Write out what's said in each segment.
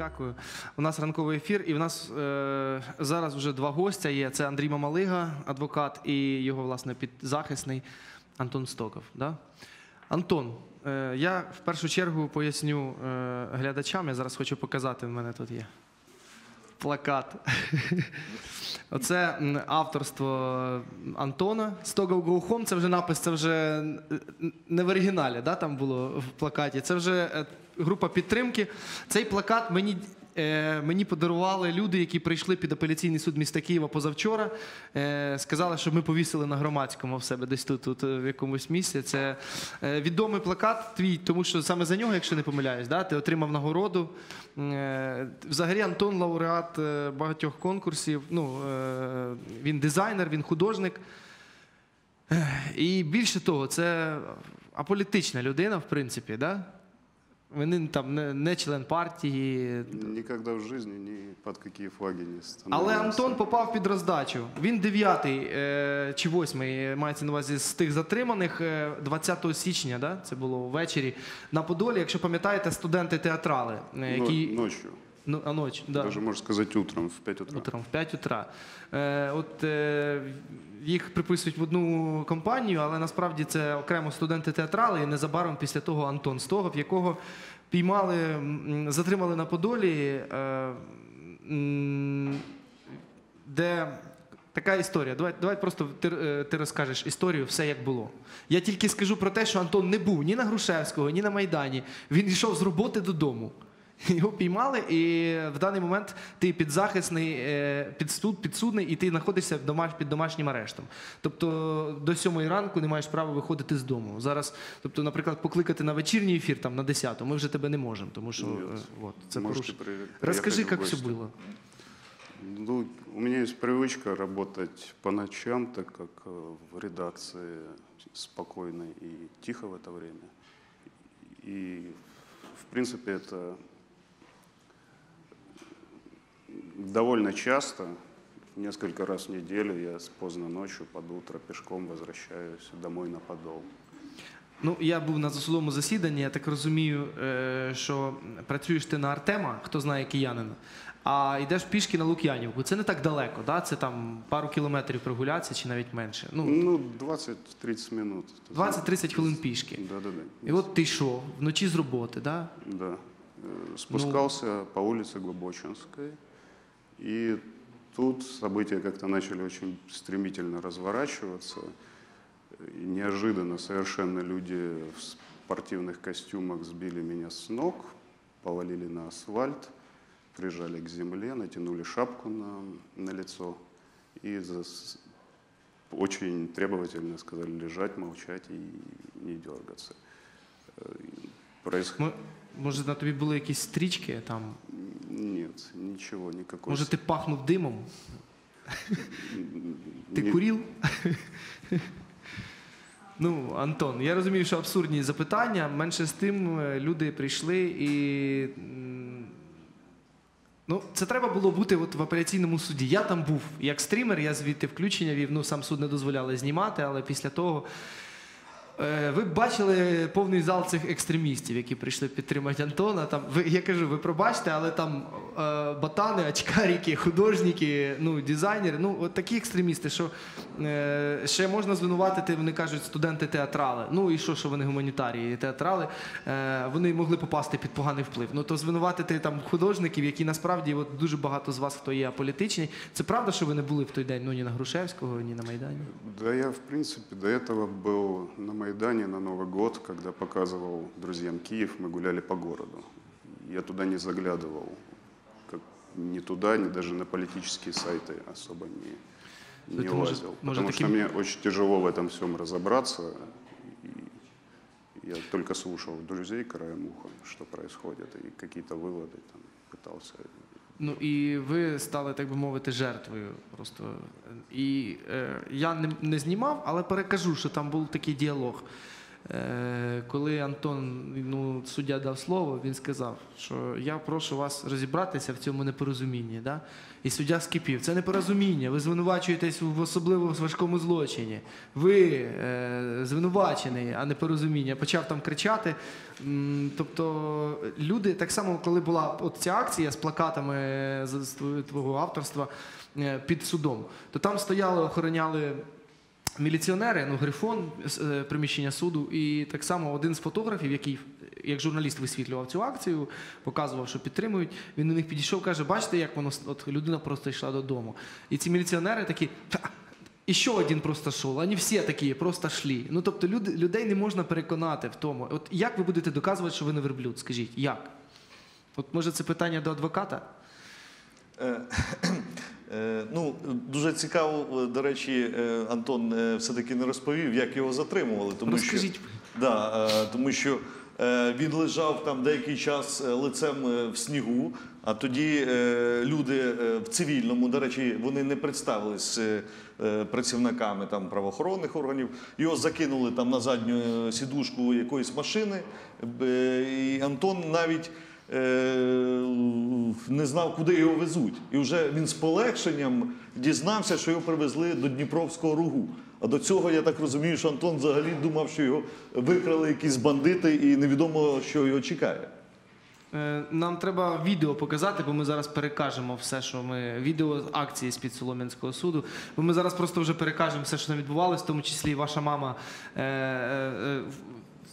вискакую. У нас ранковий ефір, і в нас е, зараз вже два гостя є. Це Андрій Мамалига, адвокат, і його власне підзахисний Антон Стоков. Да? Антон, е, я в першу чергу поясню е, глядачам. Я зараз хочу показати. В мене тут є плакат. Оце авторство Антона Стогов Go Home. Це вже напис, це вже не в оригіналі, да, там було в плакаті. Це вже е, група підтримки. Цей плакат мені. Е, Мені подарували люди, які прийшли під апеляційний суд міста Києва позавчора. Е, Сказали, щоб ми повісили на громадському в себе десь тут, тут е, в якомусь місці. Це відомий плакат твій, тому що саме за нього, якщо не помиляюсь, да, ти отримав нагороду. Взагалі Антон лауреат багатьох конкурсів. Ну, він дизайнер, він художник. І більше того, це аполітична людина, в принципі. Да? Він там не, не член партії. Ніколи в житті ні під які флаги не Але. Антон попав під роздачу. Він дев'ятий е, чи восьмий, е, мається на увазі з тих затриманих е, 20 січня, да? це було ввечері. На Подолі, якщо пам'ятаєте, студенти театрали, е, які ночью, ну, а ночі, да. даже можно сказать утром в 5 утра. Утром в 5 утра. Е, от е, їх приписують в одну компанію, але насправді це окремо студенти театрали, і незабаром після того Антон Стогов, якого піймали, затримали на Подолі, е, де. Така історія. Давай, давай просто ти, е, ти розкажеш історію, все як було. Я тільки скажу про те, що Антон не був ні на Грушевського, ні на Майдані. Він йшов з роботи додому. Його піймали, і в даний момент ти підзахисний, е, підсуд, підсудний, і ти знаходишся в домаш, під домашнім арештом. Тобто до сьомої ранку не маєш права виходити з дому. Зараз, тобто, наприклад, покликати на вечірній ефір там на 10 ми вже тебе не можемо, тому що Ні. е, от, це Можете порушення. при- Розкажи, приехать як в все гости. було. Ну, у меня есть привычка работать по ночам, так как э, в редакции спокойно и тихо в это время. И, в принципе, это довольно часто, несколько раз в неделю я с поздно ночью под утро пешком возвращаюсь домой на Подол. Ну, я був на засудовому засіданні, я так розумію, е, що працюєш ти на Артема, хто знає киянина, а йдеш пішки на Лук'янівку. Це не так далеко, да? це там пару кілометрів прогулятися чи навіть менше. Ну, Ну, 20-30 минут. 20-30 хвилин пішки. Да-да-да. І от ти йшов вночі з роботи, да? Да. Э, Спускался по улице Глубочинской, и тут события как-то начали очень стремительно разворачиваться. И неожиданно совершенно люди в спортивных костюмах сбили меня с ног, повалили на асфальт, прижали к земле, натянули шапку на, на лицо и зас- очень требовательно сказали лежать, молчать и не дергаться. Э, и происх- Мо- Може, на тобі були якісь стрічки там? Нет, ничего, никакой. Може, ти пахнув димом? Ти курів? Ну, Антон, я розумію, що абсурдні запитання. Менше з тим е, люди прийшли і. Ну, це треба було бути от в апеляційному суді. Я там був як стрімер, я звідти включення вів. Ну, сам суд не дозволяли знімати, але після того. Е, Ви бачили повний зал цих екстремістів, які прийшли підтримати Антона. Там ви я кажу, ви пробачте, але там е, ботани, очкарики, художники, ну дизайнери. Ну от такі екстремісти, що е, ще можна звинуватити. Вони кажуть, студенти театрали. Ну і що, що вони гуманітарії, театрали. Е, вони могли попасти під поганий вплив. Ну то звинуватити там художників, які насправді от дуже багато з вас, хто є аполітичні. Це правда, що ви не були в той день? Ну ні на Грушевського, ні на Майдані. Да я, в принципе, до этого был на Майдане на Новый год, когда показывал друзьям Киев, мы гуляли по городу. Я туда не заглядывал, как, ни туда, ни даже на политические сайты особо не, не Это может- лазил. может, потому что таким- мне очень тяжело в этом всем разобраться. И я только слушал друзей краем уха, что происходит, и какие-то выводы там пытался Ну і ви стали, так би мовити, жертвою. Просто і е, я не, не знімав, але перекажу, що там був такий діалог. Е, коли Антон, ну, суддя дав слово, він сказав, що я прошу вас розібратися в цьому непорозумінні. Да? І суддя скипів. Це непорозуміння. Ви звинувачуєтесь в особливо важкому злочині. Ви е, звинувачений, а не порозуміння. Почав там кричати. Тобто люди, так само, коли була от ця акція з плакатами з з твого- твого авторства е, під судом, то там стояли, охороняли. Міліціонери, ну грифон е, приміщення суду, і так само один з фотографів, який як журналіст висвітлював цю акцію, показував, що підтримують. Він до них підійшов, каже: бачите, як воно от людина просто йшла додому. І ці міліціонери такі. «Ха, І ще один просто йшов, вони всі такі, просто йшли. Ну тобто люди, людей не можна переконати в тому. От як ви будете доказувати, що ви не верблюд? Скажіть, як? От може це питання до адвоката? Е, Ну, дуже цікаво, е, до речі, е, Антон все-таки не розповів, як його затримували. Тому Розкажіть. Що, да, тому що він лежав там деякий час лицем в снігу, а тоді люди в цивільному, до речі, вони не представились працівниками там, правоохоронних органів. Його закинули там на задню сідушку якоїсь машини. І Антон навіть не знав, куди його везуть. І вже він з полегшенням дізнався, що його привезли до Дніпровського ругу. А до цього я так розумію, що Антон взагалі думав, що його викрали якісь бандити, і невідомо, що його чекає. Е, Нам треба відео показати, бо ми зараз перекажемо все, що ми. Відео з акції з-під Солом'янського суду. Бо ми зараз просто вже перекажемо все, що там відбувалося, в тому числі і ваша мама. Е, е, е,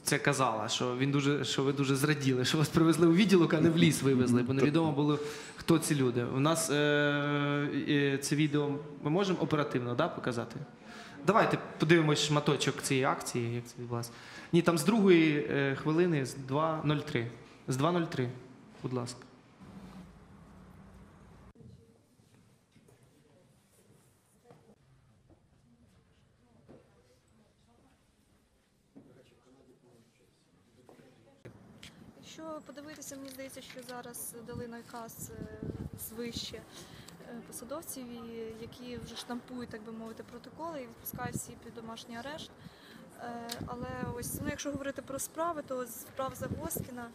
це казала, що він дуже, що ви дуже зраділи, що вас привезли у відділок, а не в ліс вивезли, бо невідомо було, хто ці люди. У нас е, е, це відео ми можемо оперативно да, показати? Давайте подивимось шматочок цієї акції, як це відбулося. Ні, там з другої е, хвилини, з 2.03. З 2.03, будь ласка. Якщо подивитися, мені здається, що зараз дали наказ е, звище е, посадовців, які вже штампують, так би мовити, протоколи і відпускають всі під домашній арешт. Е, Але ось ну, якщо говорити про справи, то з справ Загоскіна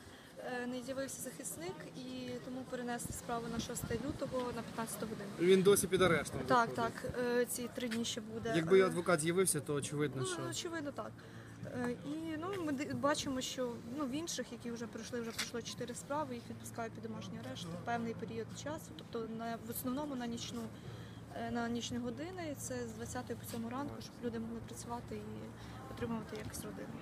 не з'явився захисник, і тому перенесли справу на 6 лютого на 15 годину. Він досі під арештом. Так, виходить. так, ці три дні ще буде. Якби адвокат з'явився, то очевидно, Ну, що очевидно, так. Е, І ну, ми бачимо, що ну, в інших, які вже пройшли, вже пройшло чотири справи, їх відпускають під домашній арешт певний період часу, тобто на, в основному на нічну е, на нічні години, це з 20 по 7 ранку, щоб люди могли працювати і отримувати якісь родину.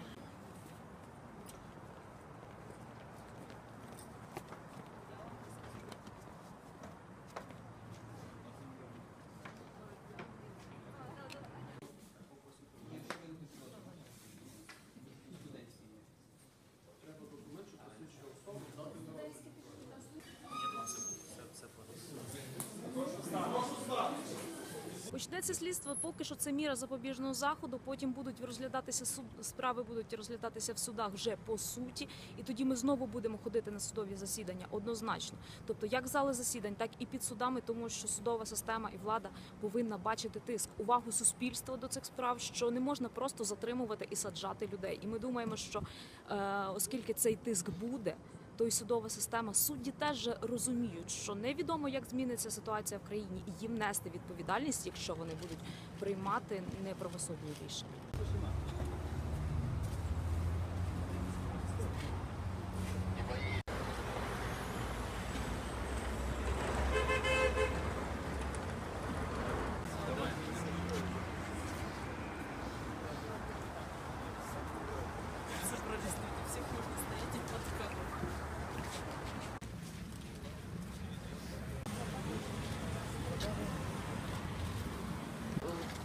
Почнеться поки що це міра запобіжного заходу. Потім будуть розглядатися суд справи, будуть розглядатися в судах вже по суті, і тоді ми знову будемо ходити на судові засідання однозначно. Тобто, як зали засідань, так і під судами, тому що судова система і влада повинна бачити тиск, увагу суспільства до цих справ, що не можна просто затримувати і саджати людей. І ми думаємо, що е, оскільки цей тиск буде. То й судова система судді теж розуміють, що невідомо, як зміниться ситуація в країні, і їм нести відповідальність, якщо вони будуть приймати неправосудні рішення.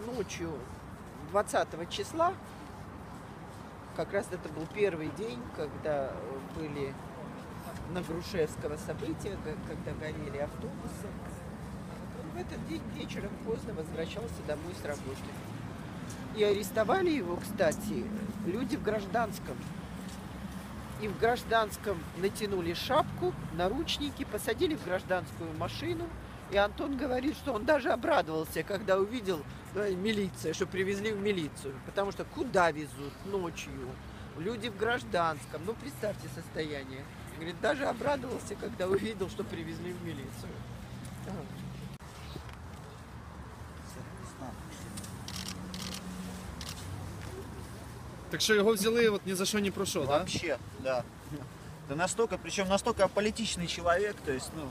Ночью 20 числа, как раз это был первый день, когда были на Грушевского события, когда горели автобусы. В этот день вечером поздно возвращался домой с работы. И арестовали его, кстати, люди в гражданском. И в гражданском натянули шапку, наручники, посадили в гражданскую машину. И Антон говорит, что он даже обрадовался, когда увидел милиция, что привезли в милицию. Потому что куда везут ночью? люди в гражданском. Ну, представьте состояние. Говорит, даже обрадовался, когда увидел, что привезли в милицию. Так що його взяли от ні за що, ні про що, так? Вообще, да. Да настолько, причем настолько аполитичный человек, то есть, ну,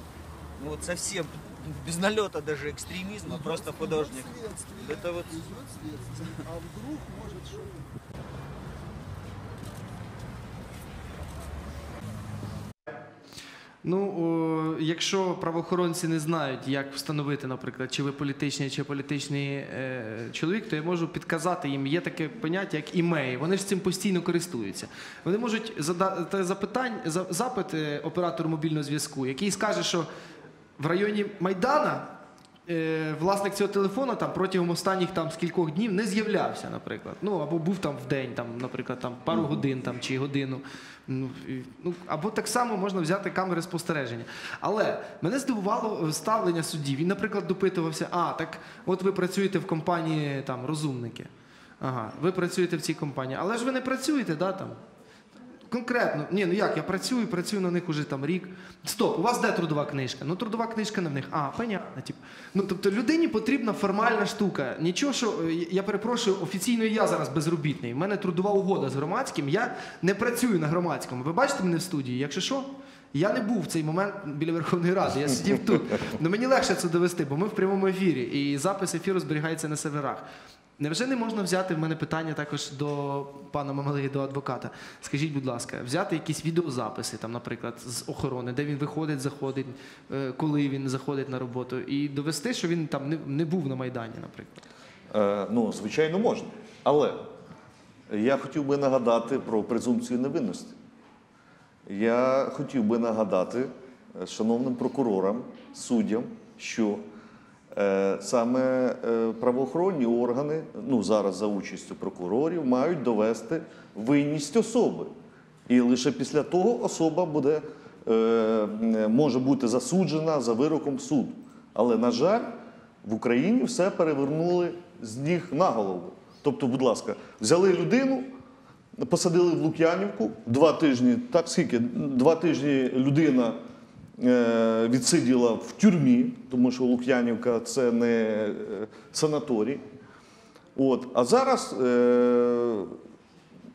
ну вот совсем без налета даже экстремизма, просто художник. Это вот Ну, о, якщо правоохоронці не знають, як встановити, наприклад, чи ви політичний, чи політичний е, чоловік, то я можу підказати їм. Є таке поняття, як імеї. Вони ж цим постійно користуються. Вони можуть задати запитань, запит е, оператору мобільного зв'язку, який скаже, що в районі Майдана е, власник цього телефону там протягом останніх там скількох днів не з'являвся, наприклад. Ну або був там в день, там, наприклад, там пару годин там чи годину. Ну, і- ну або так само можна взяти камери спостереження. Але мене здивувало е, ставлення судді. Він, наприклад, допитувався: а так, от ви працюєте в компанії там розумники. Ага, ви працюєте в цій компанії, але ж ви не працюєте, да, там? Конкретно, ні, ну як, я працюю, працюю на них уже там рік. Стоп, у вас де трудова книжка? Ну, трудова книжка не в них. А, понятно. Тип. Ну, тобто людині потрібна формальна штука. Нічого, що е, я перепрошую, офіційно я зараз безробітний. У мене трудова угода з громадським, я не працюю на громадському. Ви бачите мене в студії? Якщо що, я не був в цей момент біля Верховної Ради, я сидів тут. Ну мені легше це довести, бо ми в прямому ефірі, і запис ефіру зберігається на серверах. Невже не можна взяти в мене питання також до пана Мамалиги, до адвоката? Скажіть, будь ласка, взяти якісь відеозаписи, там, наприклад, з охорони, де він виходить, заходить, е, коли він заходить на роботу, і довести, що він там не, не був на Майдані, наприклад. Е, ну, звичайно, можна. Але я хотів би нагадати про презумпцію невинності. Я хотів би нагадати е, шановним прокурорам, суддям, що саме е, правоохоронні органи, ну зараз за участю прокурорів, мають довести винність особи. І лише після того особа буде, е, може бути засуджена за вироком суду. Але, на жаль, в Україні все перевернули з ніг на голову. Тобто, будь ласка, взяли людину, посадили в Лук'янівку два тижні. Так скільки? Два тижні людина е, відсиділа в тюрмі, тому що Лук'янівка це не е, санаторій. От. А зараз е,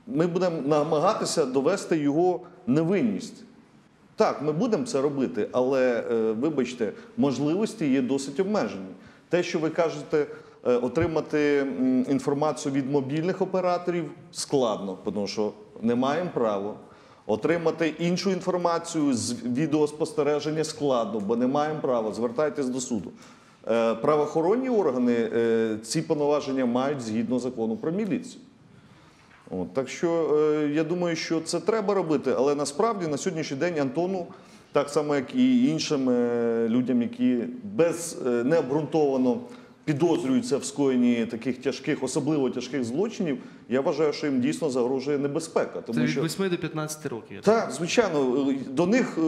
ми будемо намагатися довести його невинність. Так, ми будемо це робити, але е, вибачте, можливості є досить обмежені. Те, що ви кажете, е, отримати інформацію від мобільних операторів складно, тому що не маємо права. Отримати іншу інформацію з відеоспостереження складно, бо не маємо права. Звертайтесь до суду. Е, Правоохоронні органи е, ці повноваження мають згідно закону про міліцію. От, так що е, я думаю, що це треба робити, але насправді на сьогоднішній день Антону, так само як і іншим людям, які без необґрунтовано підозрюються в скоєнні таких тяжких, особливо тяжких злочинів, я вважаю, що їм дійсно загрожує небезпека. Це від що 8 до 15 років. так так, звичайно, до них е,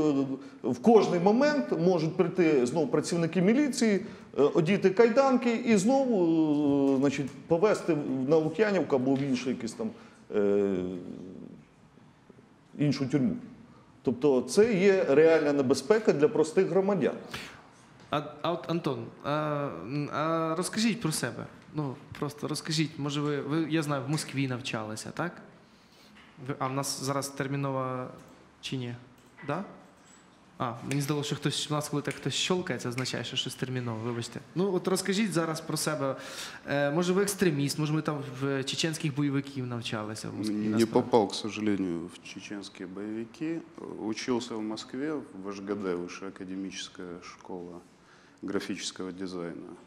в кожний момент можуть прийти знову працівники міліції, е, одіти кайданки і знову е, значить, повезти на Лук'янівку або в іншу якийсь там е, іншу тюрму. Тобто це є реальна небезпека для простих громадян. А, а от Антон, а, а розкажіть про себе. Ну, просто розкажіть, може, ви, ви, я знаю, в Москві навчалися, так? А в нас зараз термінова чи ні? Да? А, мені здалося, що хтось у нас, коли так хтось щолкає, це означає, що щось терміново, вибачте. Ну, от розкажіть зараз про себе. Е, може, ви екстреміст, може, ви там в чеченських бойовиків навчалися в Москві? Не попал, к сожалению, в чеченские боевики. Учился в Москве в ВШГД, Высшая академическая школа графического дизайна.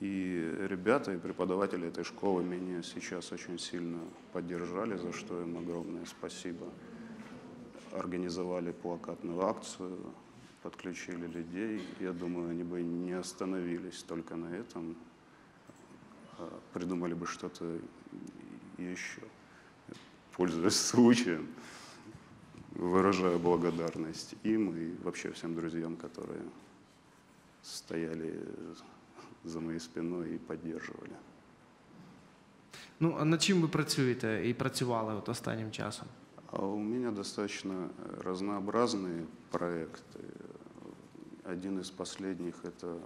И ребята, и преподаватели этой школы меня сейчас очень сильно поддержали, за что им огромное спасибо. Организовали плакатную акцию, подключили людей. Я думаю, они бы не остановились только на этом, а придумали бы что-то еще. Пользуясь случаем, выражаю благодарность им и вообще всем друзьям, которые стояли за моей спиной и поддерживали. Ну, а над чим ви працюєте і працювали от останнім часом? А у меня достаточно э, разнообразные проекты. Один из последних – это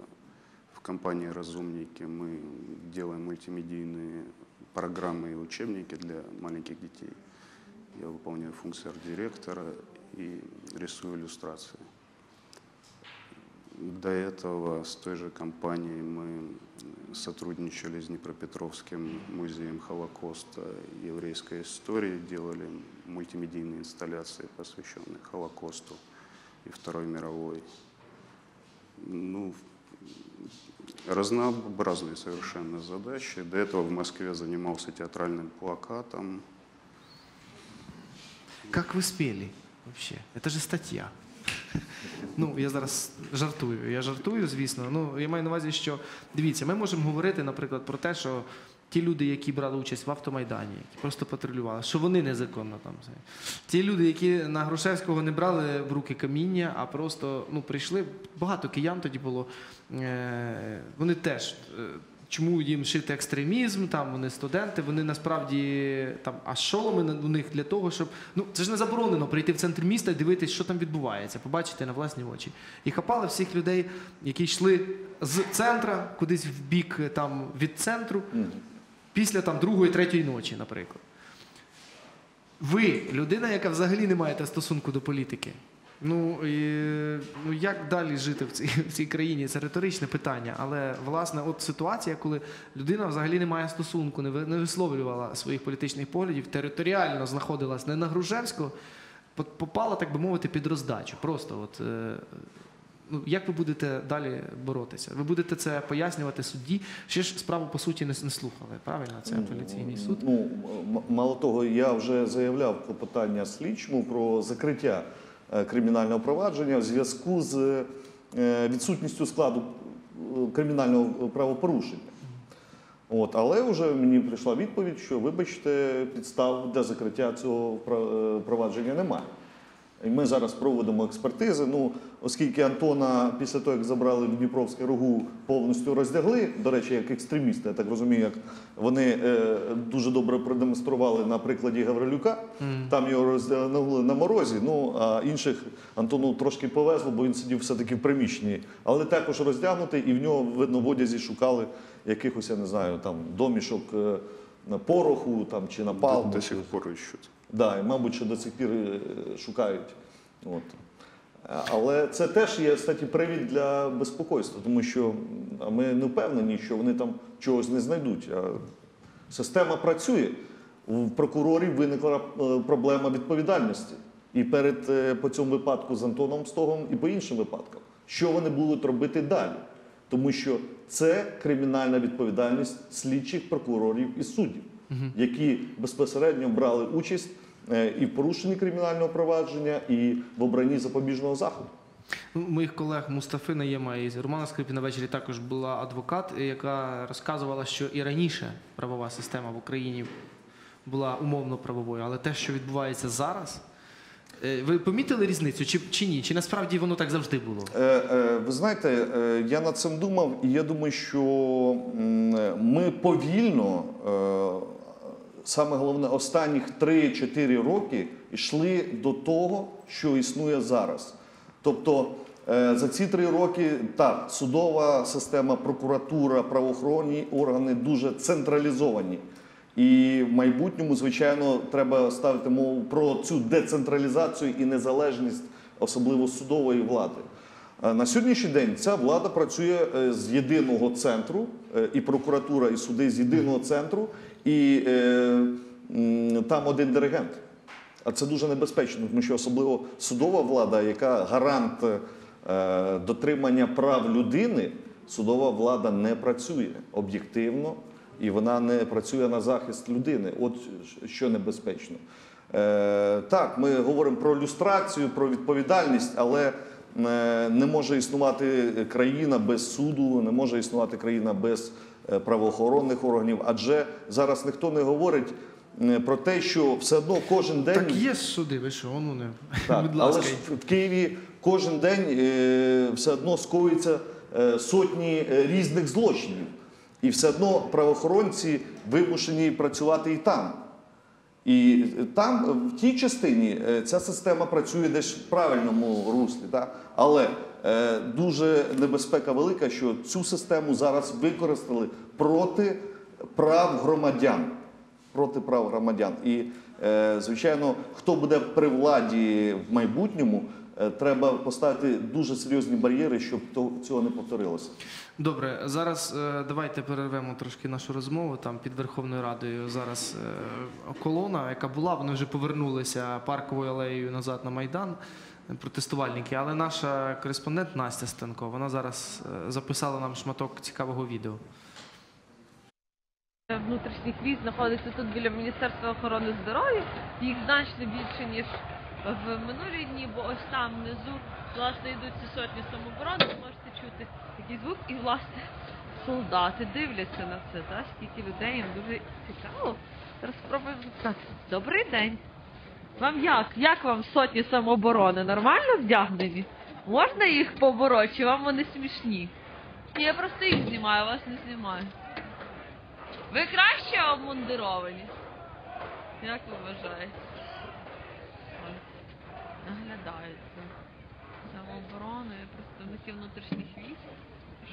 в компании «Разумники» мы делаем мультимедийные программы и учебники для маленьких детей. Я выполняю функцию арт-директора и рисую иллюстрации. До этого с той же компанией мы сотрудничали с Днепропетровским музеем Холокоста и еврейской истории, делали мультимедийные инсталляции, посвященные Холокосту и Второй мировой. Ну, разнообразные совершенно задачи. До этого в Москве занимался театральным плакатом. Как вы спели вообще? Это же стаття. Ну, я зараз жартую. Я жартую, звісно. Ну, я маю на увазі, що дивіться, ми можемо говорити, наприклад, про те, що ті люди, які брали участь в автомайдані, які просто патрулювали, що вони незаконно там. Ті люди, які на Грушевського не брали в руки каміння, а просто ну, прийшли. Багато киян тоді було. Е, вони теж. Чому їм шити екстремізм? Там вони студенти, вони насправді там, а на- у них для того, щоб ну це ж не заборонено прийти в центр міста і дивитись, що там відбувається, побачити на власні очі. І хапали всіх людей, які йшли з центра кудись в бік там від центру після там другої, третьої ночі, наприклад. Ви, людина, яка взагалі не маєте стосунку до політики. Ну, і, ну як далі жити в цій, в цій країні? Це риторичне питання. Але власне, от ситуація, коли людина взагалі не має стосунку, не, не висловлювала своїх політичних поглядів, територіально знаходилась не на Гружевського, по- попала, так би мовити, під роздачу. Просто от. Е, Ну, як ви будете далі боротися? Ви будете це пояснювати судді? Ще ж справу по суті не, не слухали. Правильно? Це апеляційний суд. Ну, мало того, я вже заявляв клопотання слідчому про закриття кримінального провадження в зв'язку з е, відсутністю складу е, кримінального правопорушення. От, але вже мені прийшла відповідь, що, вибачте, підстав для закриття цього е, провадження немає. І ми зараз проводимо експертизи. Ну, оскільки Антона після того, як забрали в Дніпровське рогу, повністю роздягли, до речі, як екстремісти, я так розумію, як вони е, дуже добре продемонстрували на прикладі Гаврилюка. Там його роздягнули на морозі. Ну а інших Антону трошки повезло, бо він сидів все-таки в приміщенні, але також роздягнутий, і в нього видно в одязі шукали якихось, я не знаю, там домішок е, на пороху там чи на До, палму. до сих пор ищут. Да, і, мабуть, що до цих пір е, шукають. От. Але це теж є кстати, привід для безпокойства, тому що ми не впевнені, що вони там чогось не знайдуть. А система працює. В прокурорів виникла е, проблема відповідальності. І перед е, по цьому випадку з Антоном Стогом, і по іншим випадкам. Що вони будуть робити далі? Тому що це кримінальна відповідальність слідчих прокурорів і суддів, які безпосередньо брали участь е, і в порушенні кримінального провадження, і в обранні запобіжного заходу. Моїх колег Мустафи Наєма і Романа Скрипіна ввечері також була адвокат, яка розказувала, що і раніше правова система в Україні була умовно правовою, але те, що відбувається зараз, е, ви помітили різницю чи, чи ні? Чи насправді воно так завжди було? Е, е, ви знаєте, е, я над цим думав, і я думаю, що ми повільно, е, саме головне, останніх 3-4 роки йшли до того, що існує зараз. Тобто е, за ці три роки так, судова система, прокуратура, правоохоронні органи дуже централізовані. І в майбутньому, звичайно, треба ставити мову про цю децентралізацію і незалежність, особливо судової влади. Е, На сьогоднішній день ця влада працює е, з єдиного центру, і прокуратура, і суди з єдиного центру, і е, там один диригент. А це дуже небезпечно, тому що особливо судова влада, яка гарант е, дотримання прав людини, судова влада не працює об'єктивно і вона не працює на захист людини. От що небезпечно. Е, так, ми говоримо про люстрацію, про відповідальність, але е, не може існувати країна без суду, не може існувати країна без правоохоронних органів, адже зараз ніхто не говорить е, про те, що все одно кожен день Так є суди, ви що, ну не так, будь але ласка. в Києві кожен день е, все одно скоюються е, сотні е, різних злочинів. І все одно правоохоронці вимушені працювати і там. І там, в тій частині, е, ця система працює десь в правильному руслі. Так? Але е, дуже небезпека велика, що цю систему зараз використали проти прав громадян. Проти прав громадян. І, е, звичайно, хто буде при владі в майбутньому, е, треба поставити дуже серйозні бар'єри, щоб цього не повторилося. Добре, зараз е, давайте перервемо трошки нашу розмову. Там під Верховною Радою зараз е, колона, яка була, вони вже повернулися парковою алеєю назад на Майдан. Протестувальники, але наша кореспондент Настя Станко, вона зараз е, записала нам шматок цікавого відео. внутрішніх військ знаходиться тут біля Міністерства охорони здоров'я. Їх значно більше, ніж в минулі дні, бо ось там внизу власне йдуть сотні самооборони, ви можете чути такий звук, і власне солдати дивляться на це, та? скільки людей їм дуже цікаво. Зараз спробуємо запитати. Добрий день. Вам як? Як вам сотні самооборони? Нормально вдягнені? Можна їх побороти, чи вам вони смішні? Ні, я просто їх знімаю, вас не знімаю. Ви краще обмундировані? Як ви вважаєте? Наглядаються. Самообороною, представники внутрішніх військ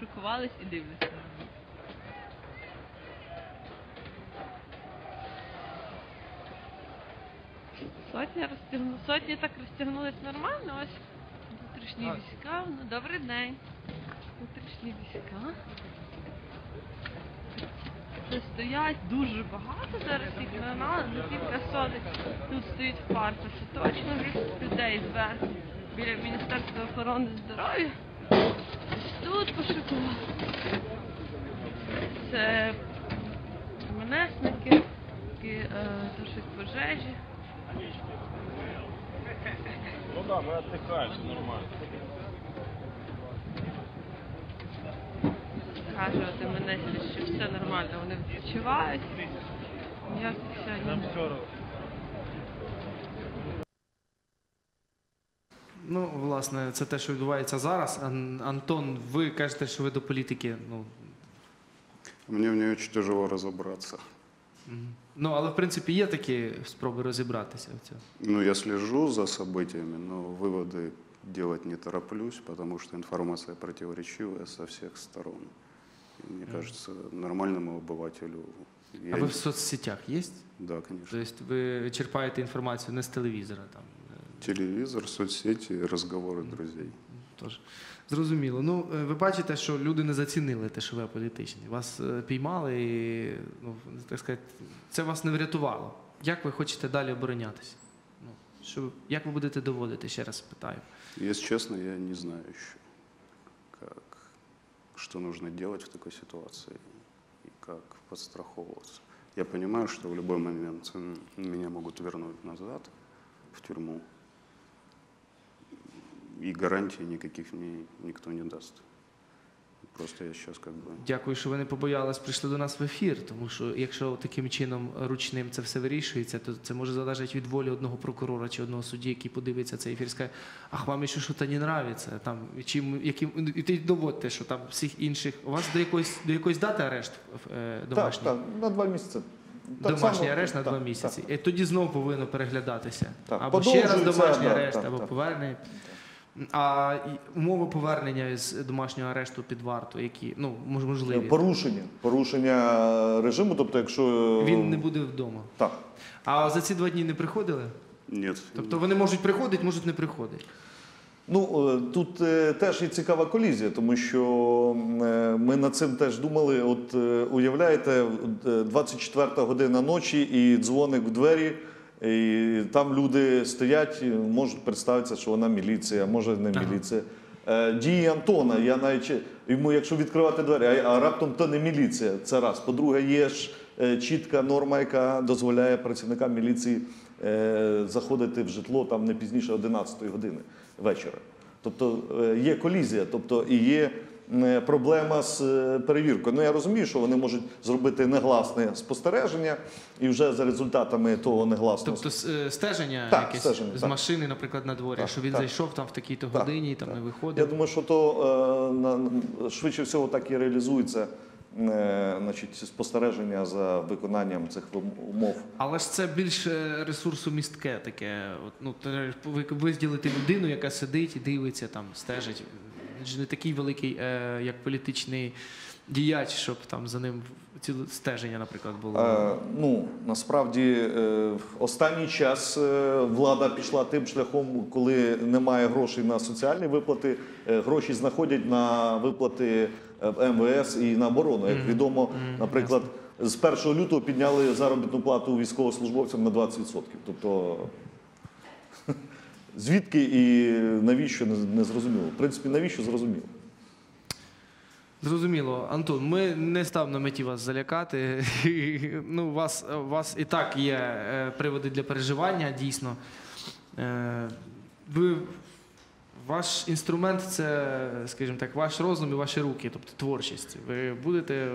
шокувались і дивляться на них. Сотня розтягну... Сотні так розтягнулись нормально, ось внутрішні війська. Ну, добрий день. Внутрішні війська. Це стоять дуже багато зараз їх на кілька сотень. Тут стоїть в парку, що точно людей зверху біля Міністерства охорони здоров'я. Тут пошукували. Це менесники, які е, тушать пожежі. Ну да, мы отдыхаем, все нормально. Скажувати мене, що все нормально, вони відпочивають. Ніяких сьогодні. Ну, власне, це те, що відбувається зараз. Ан- Антон, ви кажете, що ви до політики. Ну, Мне в ней очень тяжело разобраться. мгм. ну але в принципі є такі спроби розібратися в цьому. Ну, я слежу за событиями, но выводы делать не тороплюсь, потому что информация противоречивая со всех сторон. И мне кажется, нормальному обывателю... я А ви не- в соцсетях є? Да, конечно. Тобто ви черпаєте інформацію не з телевізора там. е, Телевизор, соцсети, разговоры друзей. Тож, зрозуміло. Ну, е, ви бачите, що люди не зацінили те, що ви політичні. Вас е, піймали і, ну, так сказати, це вас не врятувало. Як ви хочете далі оборонятися? Ну, що, як ви будете доводити, ще раз питаю. Если честно, я не знаю еще, как, что нужно делать в такой ситуации и как подстраховываться. Я понимаю, что в любой момент меня могут вернуть назад в тюрьму, и гарантий никаких мне никто не даст. Просто я сейчас как бы... Дякую, що ви не побоялись, прийшли до нас в ефір, тому що якщо таким чином ручним це все вирішується, то це може залежати від волі одного прокурора чи одного судді, який подивиться цей ефір і скаже, ах, вам ще щось не нравиться. Там, чим, яким, і ти доводите, що там всіх інших. У вас до якоїсь, до якоїсь дати арешт е, домашній? Так, так, на два місяці. Так Домашній само- арешт на так, два так. місяці. І тоді знову повинно переглядатися. Так, Або ще раз домашній да, арешт, так, або так. повернення. А умови повернення з домашнього арешту під варту, які ну мож- можливі. Порушення. Порушення режиму, тобто, якщо. Він не буде вдома. Так. А за ці два дні не приходили? Нет. Тобто вони можуть приходити, можуть не приходити. Ну е, тут е, теж є цікава колізія, тому що е, ми над цим теж думали. От е, уявляєте, е, 24 година ночі і дзвоник в двері. І там люди стоять, можуть представитися, що вона міліція, може не міліція. Е, Дії Антона, я навіть йому, якщо відкривати двері, а, раптом то не міліція. Це раз. По-друге, є ж е, чітка норма, яка дозволяє працівникам міліції е, заходити в житло там не пізніше 11 години вечора. Тобто є колізія, тобто і є проблема з е, перевіркою. Ну я розумію, що вони можуть зробити негласне спостереження, і вже за результатами того негласного Тобто е, стеження Так, якесь стеження, з так. машини, наприклад, на дворі, Так, що він так. зайшов там в такій-то Так, годині, там так. не Я думаю, що то е, швидше всього так і реалізується е, значить, спостереження за виконанням цих умов. Але ж це більше ресурсу містке таке. Ну, ви- виділити людину, яка сидить і дивиться, там, стежить. Він ж не такий великий, е, як політичний діяч, щоб там за ним ціле стеження, наприклад, було. Е, ну насправді е, в останній час е, влада пішла тим шляхом, коли немає грошей на соціальні виплати, е, гроші знаходять на виплати в МВС і на оборону. Як відомо, наприклад, з 1 лютого підняли заробітну плату військовослужбовцям на 20%. Тобто звідки і навіщо не, зрозуміло. В принципі, навіщо зрозуміло. Зрозуміло, Антон, ми не став на меті вас залякати. ну, у вас, у вас і так є е, приводи для переживання, дійсно. Е, ви, ваш інструмент це, скажімо так, ваш розум і ваші руки, тобто творчість. Ви будете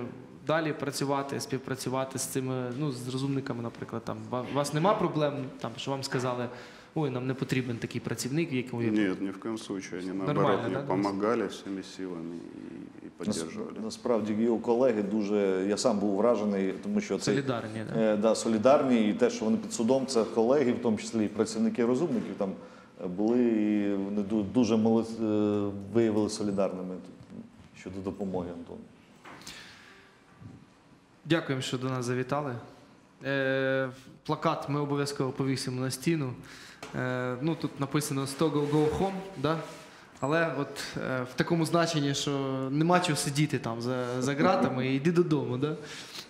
далі працювати, співпрацювати з цими, ну, з розумниками, наприклад. Там. У вас нема проблем, там, що вам сказали, ой, нам не потрібен такий працівник, якому є Нет, ни в коем случае. Они наоборот да, помогали всеми силами и, и Нас- Насправді його колеги дуже. Я сам був вражений, тому що це солідарні. Да? Е, да, солідарні, і те, що вони під судом, це колеги, в тому числі і працівники розумників там е, були, і вони дуже молод- е, виявили солідарними щодо допомоги Антону. Дякуємо, що до нас завітали. Е, плакат ми обов'язково повісимо на стіну. Е, ну, тут написано «100 go, go home», да? але от, е, в такому значенні, що нема чого сидіти там за, за ґратами, йди додому. Да?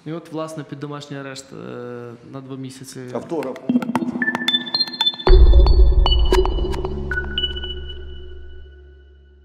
І от, власне, під домашній арешт е, на два місяці. Автограф.